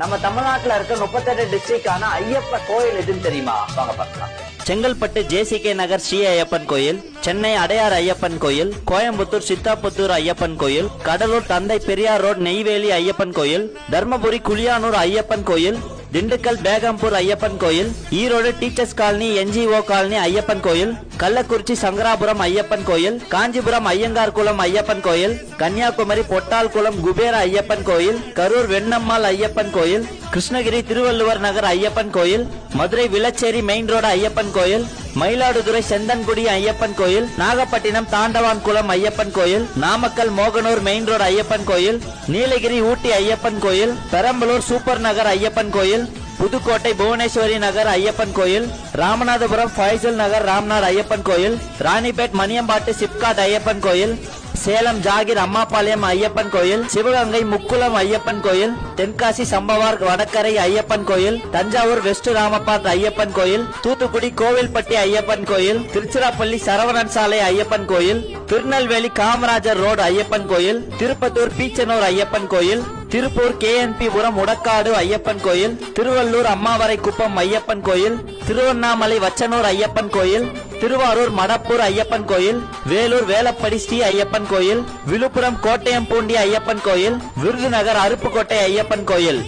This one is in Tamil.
நம்ம தமிழ்நாட்டுல இருக்க முப்பத்தெட்டு டிஸ்ட்ரிக்டான ஐயப்ப கோயில் எதுன்னு தெரியுமா? வாங்க பார்க்கலாம். செங்கல்பட்டு ஜேசிகே நகர் ஸ்ரீ ஐயப்பன் கோயில் சென்னை அடையார் ஐயப்பன் கோயில் கோயம்புத்தூர் சித்தாபுத்தூர் ஐயப்பன் கோயில் கடலூர் தந்தை பெரியார் ரோட் நெய்வேலி ஐயப்பன் கோயில் தர்மபுரி குளியானூர் ஐயப்பன் கோயில் திண்டுக்கல் பேகம்பூர் ஐயப்பன் கோயில் Erode teachers colony NGO colony Ayyappan கோயில் கள்ளக்குறிச்சி சங்கராபுரம் ஐயப்பன் கோயில் காஞ்சிபுரம் ஐயங்கார் குளம் ஐயப்பன் கோயில் கன்னியாகுமரி பொட்டால்குளம் குபேர ஐயப்பன் கோயில் கரூர் வெண்ணம்மாள் ஐயப்பன் கோயில் கிருஷ்ணகிரி திருவள்ளுவர் நகர் ஐயப்பன் கோயில் மதுரை விளச்சேரி மெயின் ரோடு ஐயப்பன் கோயில் மயிலாடுதுறை செந்தன்குடி ஐயப்பன் கோயில் நாகப்பட்டினம் தாண்டவான் குளம் ஐயப்பன் கோயில் நாமக்கல் மோகனூர் மெயின் ரோடு ஐயப்பன் கோயில் நீலகிரி ஊட்டி ஐயப்பன் கோயில் பெரம்பலூர் சூப்பர் நகர் ஐயப்பன் கோயில் புதுக்கோட்டை புவனேஸ்வரி நகர் ஐயப்பன் கோயில் ராமநாதபுரம் ஃபைசல் நகர் ராம்நாத் ஐயப்பன் கோயில் ராணிபேட் மணியம்பாட்டு சிப்காட் ஐயப்பன் கோயில் சேலம் ஜாகிர் அம்மாபாளையம் ஐயப்பன் கோயில் சிவகங்கை முக்குளம் ஐயப்பன் கோயில் தென்காசி சம்பவார் வடக்கரை ஐயப்பன் கோயில் தஞ்சாவூர் வெஸ்ட் ராமபாத் ஐயப்பன் கோயில் தூத்துக்குடி கோவில்பட்டி ஐயப்பன் கோயில் திருச்சிராப்பள்ளி சரவணன் சாலை ஐயப்பன் கோயில் திருநெல்வேலி காமராஜர் ரோடு ஐயப்பன் கோயில் திருப்பத்தூர் பீச்சனூர் ஐயப்பன் கோயில் திருப்பூர் கேஎன்பி புரம் உடக்காடு ஐயப்பன் கோயில் திருவள்ளூர் அம்மாவரை குப்பம் ஐயப்பன் கோயில் திருவண்ணாமலை வச்சனூர் ஐயப்பன் கோயில் திருவாரூர் மடப்பூர் ஐயப்பன் கோயில் வேலூர் வேலப்படி ஸ்ரீ ஐயப்பன் கோயில் விழுப்புரம் கோட்டயம்பூண்டி ஐயப்பன் கோயில் விருதுநகர் அருப்புக்கோட்டை ஐயப்பன் கோயில்.